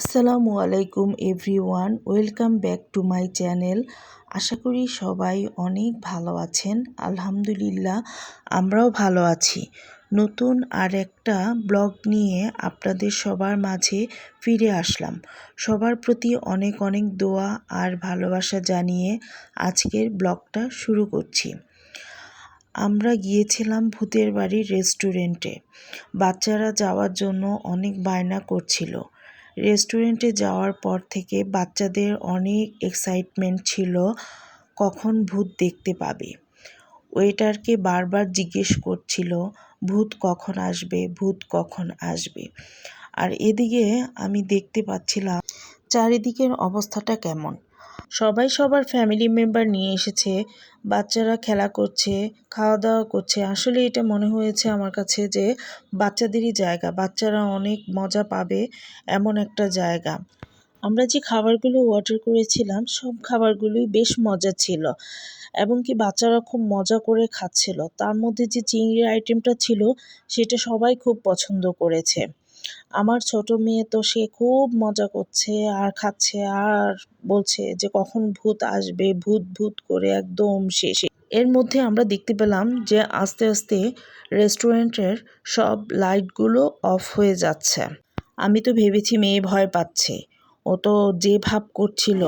আসসালামু আলাইকুম everyone, welcome back to my channel. আশা করি সবাই অনেক ভালো আছেন। আলহামদুলিল্লাহ, আমরাও ভালো আছি। নতুন আর একটা ব্লগ নিয়ে আপনাদের সবার মাঝে ফিরে আসলাম। সবার প্রতি অনেক অনেক দোয়া আর ভালোবাসা জানিয়ে আজকের ব্লগটা শুরু করছি। আমরা গিয়েছিলাম ভূতের বাড়ির রেস্টুরেন্টে। বাচ্চারা যাওয়ার জন্য অনেক বায়না করছিল। রেস্টুরেন্টে যাওয়ার পর থেকে বাচ্চাদের অনেক এক্সাইটমেন্ট ছিল, কখন ভূত দেখতে পাবে? ওয়েটারকে বারবার জিজ্ঞেস করছিল, ভূত কখন আসবে? ভূত কখন আসবে? আর এদিকে আমি দেখতে পাচ্ছিলাম, চারিদিকের অবস্থাটা কেমন? সবাই সবার ফ্যামিলি মেম্বার নিয়ে এসেছে, বাচ্চারা খেলা করছে খাওয়া দাওয়া করছে। আসলে এটা মনে হয়েছে আমার কাছে যে বাচ্চাদেরই জায়গা, বাচ্চারা অনেক মজা পাবে এমন একটা জায়গা। আমরা যে খাবারগুলো অর্ডার করেছিলাম, সব খাবারগুলোই বেশ মজা ছিল এবং কি বাচ্চারা খুব মজা করে খাচ্ছিল। তার মধ্যে যে চিংড়ির আইটেমটা ছিল, সেটা সবাই খুব পছন্দ করেছে। আমার ছোট মেয়ে তো সে খুব মজা করছে আর খাচ্ছে আর বলছে যে কখন ভূত আসবে, ভূত ভূত করে একদম শেষে। এর মধ্যে আমরা দেখতে পেলাম যে আস্তে আস্তে রেস্টুরেন্টের সব লাইটগুলো অফ হয়ে যাচ্ছে। আমি তো ভেবেছি মেয়ে ভয় পাচ্ছে। ও তো যে ভাব করছিল।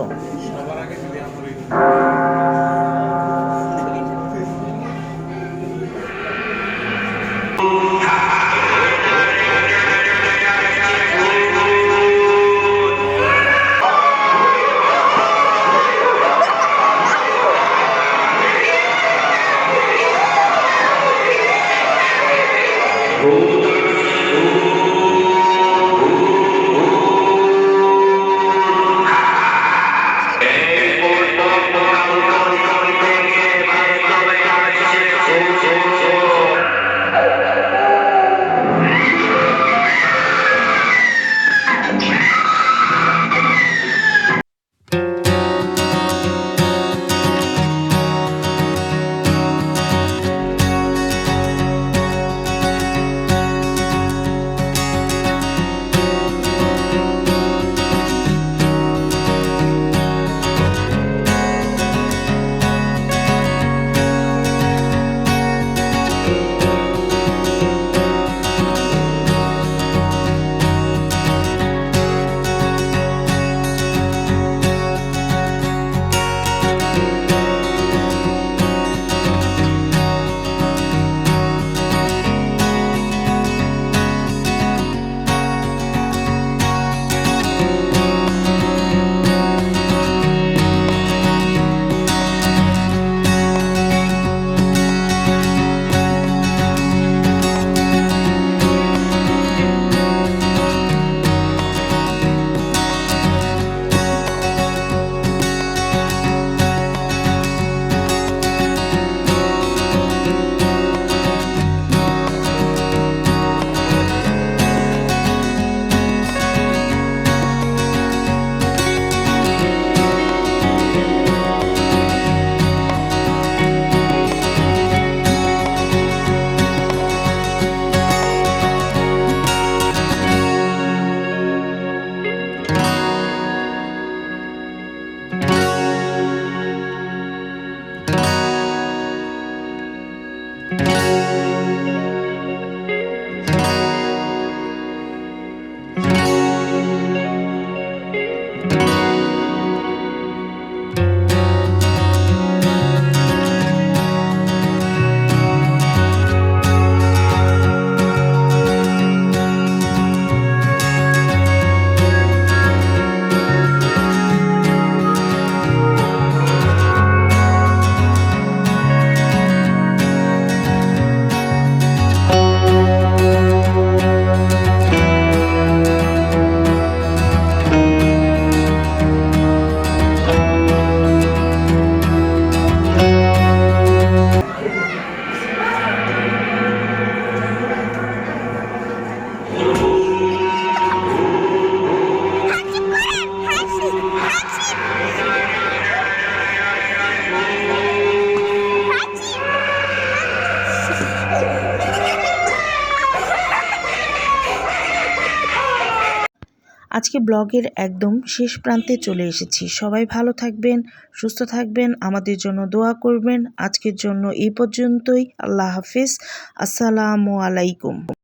আজকে ব্লগের একদম শেষ প্রান্তে চলে এসেছি। সবাই ভালো থাকবেন, সুস্থ থাকবেন, আমাদের জন্য দোয়া করবেন। আজকের জন্য এই পর্যন্তই। আল্লাহ হাফিজ। আসসালামু আলাইকুম।